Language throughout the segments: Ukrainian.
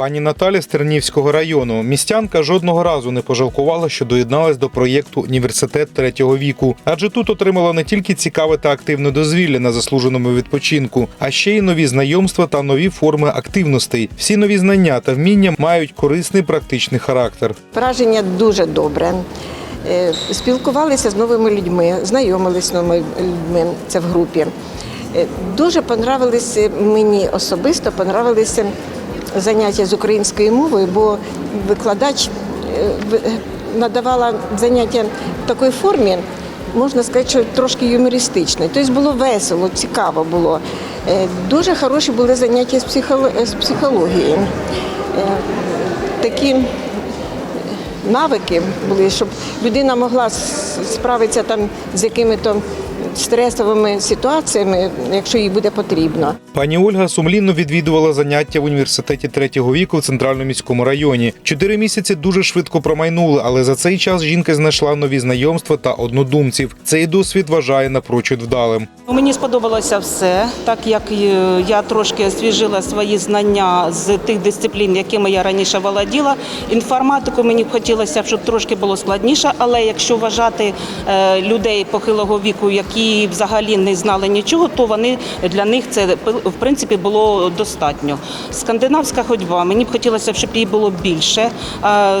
Пані Наталя з Тернівського району. Містянка жодного разу не пожалкувала, що доєдналась до проєкту Університет третього віку, адже тут отримала не тільки цікаве та активне дозвілля на заслуженому відпочинку, а ще й нові знайомства та нові форми активностей. Всі нові знання та вміння мають корисний практичний характер. Враження дуже добре. Е, Спілкувалися з новими людьми, знайомилися з новими людьми. Це в групі. Е, Дуже понравилися мені особисто, понравилися заняття з української мовою, бо викладач е, надавала заняття в такій формі, можна сказати, що трошки юмористичне. Тобто було весело, цікаво було. Е, Дуже хороші були заняття з психоло- з психології. Е, Такі навики були, щоб людина могла справитися там з якими-то стресовими ситуаціями, якщо їй буде потрібно. Пані Ольга сумлінно відвідувала заняття в університеті третього віку в центральному міському районі. Чотири місяці дуже швидко промайнули, але за цей час жінка знайшла нові знайомства та однодумців. Цей досвід вважає напрочуд вдалим. Ну, Мені сподобалося все, так як е, я трошки освіжила свої знання з тих дисциплін, якими я раніше володіла. Інформатику мені б хотілося, б, щоб трошки було складніше, але якщо вважати е, людей похилого віку, які взагалі не знали нічого, то вони для них це в принципі було достатньо. Скандинавська ходьба, мені б хотілося, щоб її було більше. Е,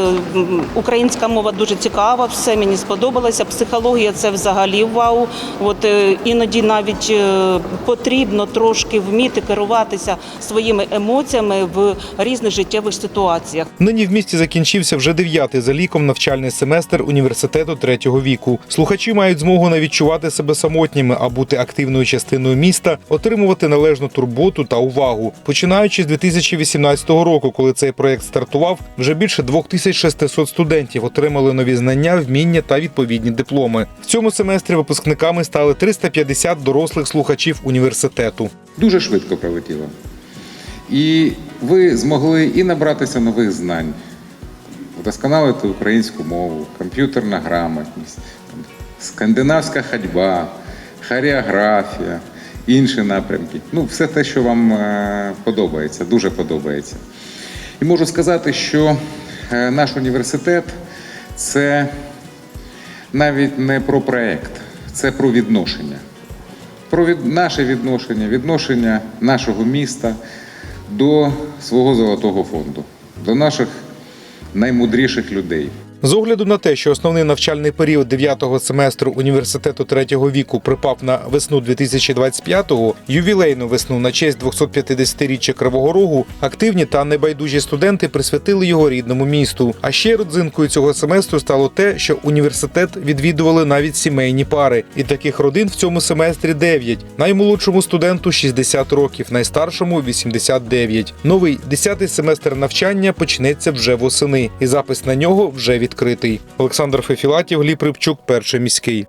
Українська мова дуже цікава, все мені сподобалося. Психологія це взагалі вау. От е, іноді навіть е, потрібно трошки вміти керуватися своїми емоціями в різних життєвих ситуаціях. Нині в місті закінчився вже дев'ятий за ліком навчальний семестр університету третього віку. Слухачі мають змогу не відчувати себе самотніми, а бути активною частиною міста, отримувати належну турботу та увагу. Починаючи з 2018 року, коли цей проект стартував, вже більше 2600 студентів отримали нові знання, вміння та відповідні дипломи. В цьому семестрі випускниками стали 350 дорослих слухачів університету. дуже швидко пролетіло. І ви змогли і набратися нових знань, вдосконалити українську мову, комп'ютерна грамотність, скандинавська ходьба, хореографія, інші напрямки. Ну, все те, що вам е, подобається, дуже подобається. І можу сказати, що е, наш університет це навіть не про проект, це про відношення про від... наше відношення, відношення нашого міста до свого золотого фонду, до наших наймудріших людей. З огляду на те, що основний навчальний період 9-го семестру університету третього віку припав на весну 2025-го, ювілейну весну на честь 250-річчя Кривого Рогу, активні та небайдужі студенти присвятили його рідному місту. А ще родзинкою цього семестру стало те, що університет відвідували навіть сімейні пари, і таких родин в цьому семестрі 9. Наймолодшому студенту 60 років, найстаршому 89. Новий 10-й семестр навчання почнеться вже восени, і запис на нього вже відкритий. Олександр Фефілатів, Лі Припчук, перший міський.